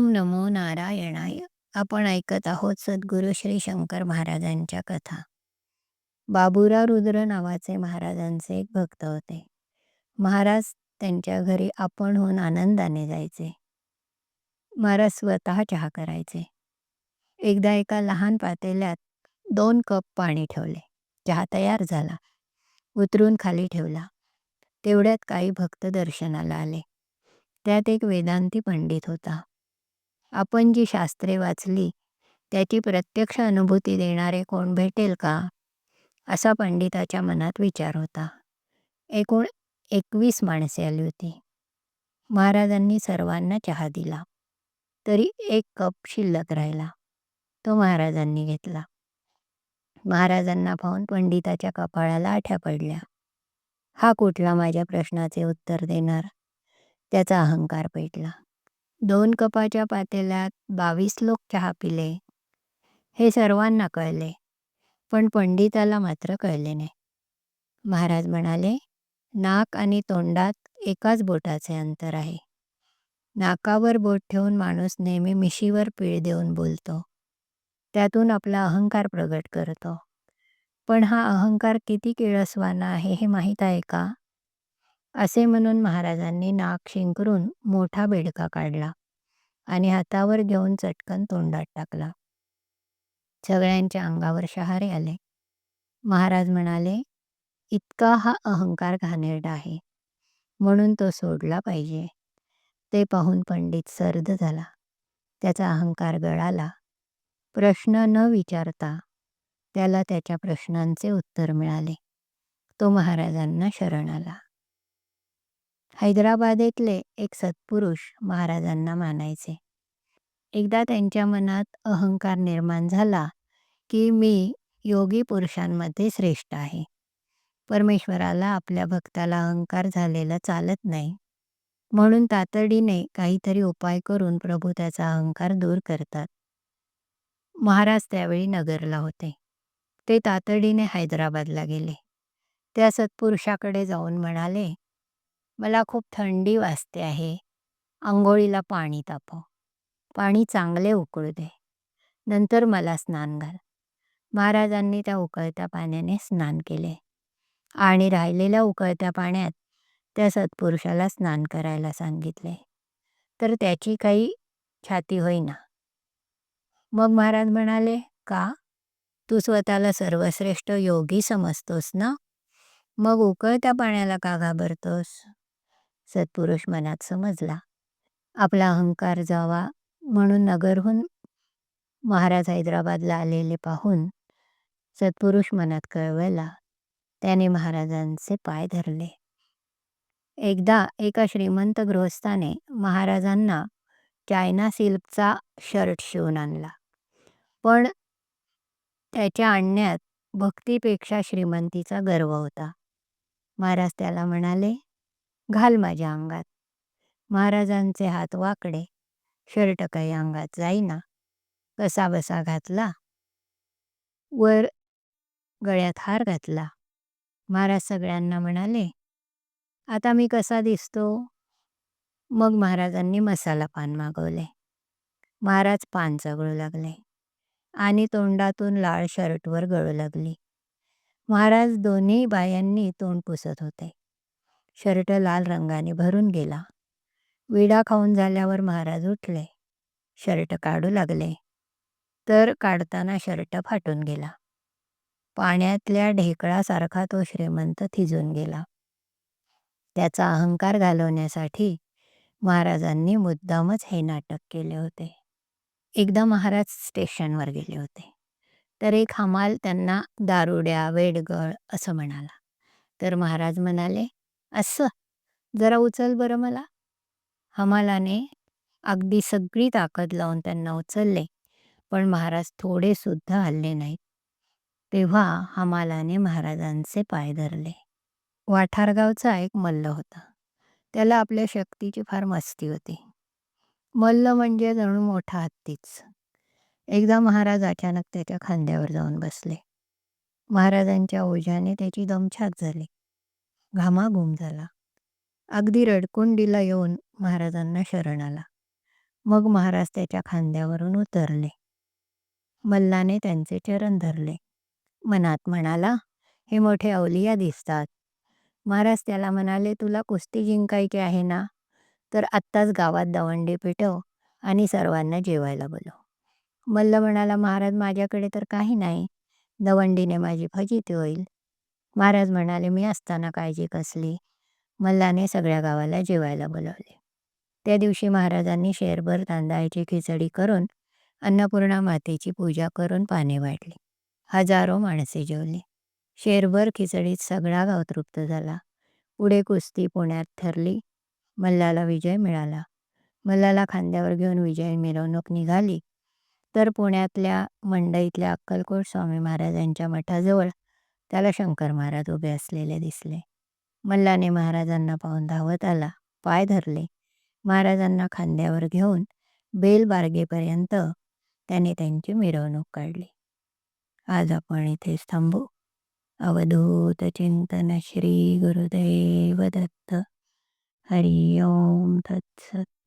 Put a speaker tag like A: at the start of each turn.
A: ओम नमो नारायणाय. आपण ऐकत आहोत सद्गुरू श्री शंकर महाराजांच्या कथा. बाबुराव रुद्र नावाचे महाराजांचे एक भक्त होते. महाराज त्यांच्या घरी आपण होऊन आनंदाने जायचे. महाराज स्वतः चहा करायचे. एकदा एका लहान पातेल्यात दोन कप पाणी ठेवले. चहा तयार झाला. उतरून खाली ठेवला. तेवढ्यात काही भक्त दर्शनाला आले. त्यात एक वेदांती पंडित होता. आपण जी शास्त्रे वाचली त्याची प्रत्यक्ष अनुभूती देणारे कोण भेटेल का? असा पंडिताच्या मनात विचार होता. एकूण एकवीस माणसे आली होती. महाराजांनी सर्वांना चहा दिला. तरी एक कप शिल्लक राहिला. तो महाराजांनी घेतला. महाराजांना पाहून पंडिताच्या कपाळाला आठ्या पडल्या. हा कुठला माझ्या प्रश्नाचे उत्तर देणार? त्याचा अहंकार पेटला. दोन कपाच्या पातेल्यात बावीस लोक चहा पिले. हे सर्वांना कळले पण पंडिताला मात्र कळले नाही. महाराज म्हणाले नाक आणि तोंडात एकाच बोटाचे अंतर आहे. नाकावर बोट ठेवून माणूस नेहमी मिशीवर पीळ देऊन बोलतो. त्यातून आपला अहंकार प्रगट करतो. पण हा अहंकार किती किळसवाना आहे हे माहीत आहे का? असे म्हणून महाराजांनी नाक शिंकरून मोठा बेडका काढला आणि हातावर घेऊन चटकन तोंडात टाकला. सगळ्यांच्या अंगावर शहारे आले. महाराज म्हणाले इतका हा अहंकार घाणेरडा आहे. म्हणून तो सोडला पाहिजे. ते पाहून पंडित सर्द झाला. त्याचा अहंकार गळाला. प्रश्न न विचारता त्याला त्याच्या प्रश्नांचे उत्तर मिळाले. तो महाराजांना शरण आला. हैदराबादेतले एक सत्पुरुष महाराजांना मानायचे. एकदा त्यांच्या मनात अहंकार निर्माण झाला की मी योगी पुरुषांमध्ये श्रेष्ठ आहे. परमेश्वराला आपल्या भक्ताला अहंकार झालेला चालत नाही. म्हणून तातडीने काहीतरी उपाय करून प्रभू त्याचा अहंकार दूर करतात. महाराज त्यावेळी नगरला होते. ते तातडीने हैदराबादला गेले. त्या सत्पुरुषाकडे जाऊन म्हणाले मला खूप थंडी वाजते आहे. आंघोळीला पाणी तापव. पाणी चांगले उकळू दे. नंतर मला स्नान घाल. महाराजांनी त्या उकळत्या पाण्याने स्नान केले. आणि राहिलेल्या उकळत्या पाण्यात त्या सत्पुरुषाला स्नान करायला सांगितले. तर त्याची काही छाती होईना. मग महाराज म्हणाले का? तू स्वतःला सर्वश्रेष्ठ योगी समजतोस ना? मग उकळत्या पाण्याला का घाबरतोस? सत्पुरुष मनात समजला. आपला अहंकार जावा म्हणून नगरहून महाराज हैदराबादला आलेले पाहून सत्पुरुष मनात कळवला. त्याने महाराजांचे पाय धरले. एकदा एका श्रीमंत गृहस्थाने महाराजांना चायना सिल्कचा शर्ट शिवून आणला. पण त्याच्या आणण्यात भक्तीपेक्षा श्रीमंतीचा गर्व होता. महाराज त्याला म्हणाले घाल माझ्या अंगात. महाराजांचे हात वाकडे. शर्ट काही अंगात जाईना. कसा बसा घातला? वर गळ्यात हार घातला. महाराज सगळ्यांना म्हणाले आता मी कसा दिसतो? मग महाराजांनी मसाला पान मागवले. महाराज पान चगळू लागले आणि तोंडातून लाळ शर्टवर गळू लागली. महाराज दोन्ही बायांनी तोंड पुसत होते. शर्ट लाल रंगाने भरून गेला. विडा खाऊन झाल्यावर महाराज उठले. शर्ट काढू लागले. तर काढताना शर्ट फाटून गेला. पाण्यातल्या ढेकळासारखा तो श्रीमंत थिजून गेला. त्याचा अहंकार घालवण्यासाठी महाराजांनी मुद्दामच हे नाटक केले होते. एकदा महाराज स्टेशनवर गेले होते. तर एक हमाल त्यांना दारुड्या वेडगळ असं म्हणाला. तर महाराज म्हणाले असं. जरा उचल बरं मला. हमालाने अगदी सगळी ताकद लावून त्यांना उचलले पण महाराज थोडे सुद्धा हल्ले नाहीत. तेव्हा हमालाने महाराजांचे पाय धरले. वाठारगावचा एक मल्ल होता. त्याला आपल्या शक्तीची फार मस्ती होती. मल्ल म्हणजे जणू मोठा हत्तीच. एकदा महाराज अचानक त्याच्या खांद्यावर जाऊन बसले. महाराजांच्या ओझ्याने त्याची दमछाक झाली. घामाघूम झाला. अगदी रडकुंडीला येऊन महाराजांना शरण आला मग महाराज त्याच्या खांद्यावरून उतरले. मल्लाने त्यांचे चरण धरले. मनात म्हणाला हे मोठे अवलिया दिसतात. महाराज त्याला म्हणाले तुला कुस्ती जिंकायची आहे ना? तर आत्ताच गावात दवंडी पेटव आणि सर्वांना जेवायला बोलव. मल्ल म्हणाला महाराज माझ्याकडे तर काही नाही. दवंडीने माझी फजिती होईल. महाराज म्हणाले मी असताना काळजी कसली? मल्लाने सगळ्या गावाला जेवायला बोलावले. त्या दिवशी महाराजांनी शेरभर तांदळाची खिचडी करून अन्नपूर्णा मातेची पूजा करून पाने वाटली. हजारो माणसे जेवली. शेरभर खिचडीत सगळा गाव तृप्त झाला. पुढे कुस्ती पुण्यात ठरली. मल्लाला विजय मिळाला. मल्लाला खांद्यावर घेऊन विजय मिरवणूक निघाली. तर पुण्यातल्या मंडईतल्या अक्कलकोट स्वामी महाराजांच्या मठाजवळ त्याला शंकर महाराज उभे असलेले दिसले. मल्लाने महाराजांना पाहून धावत आला. पाय धरले. महाराजांना खांद्यावर घेऊन बेल बारगेपर्यंत त्याने त्यांची मिरवणूक काढली. आज आपण इथेच थांबू. अवधूत चिंतन श्री गुरुदेव दत्त. हरि ओम तत्सत.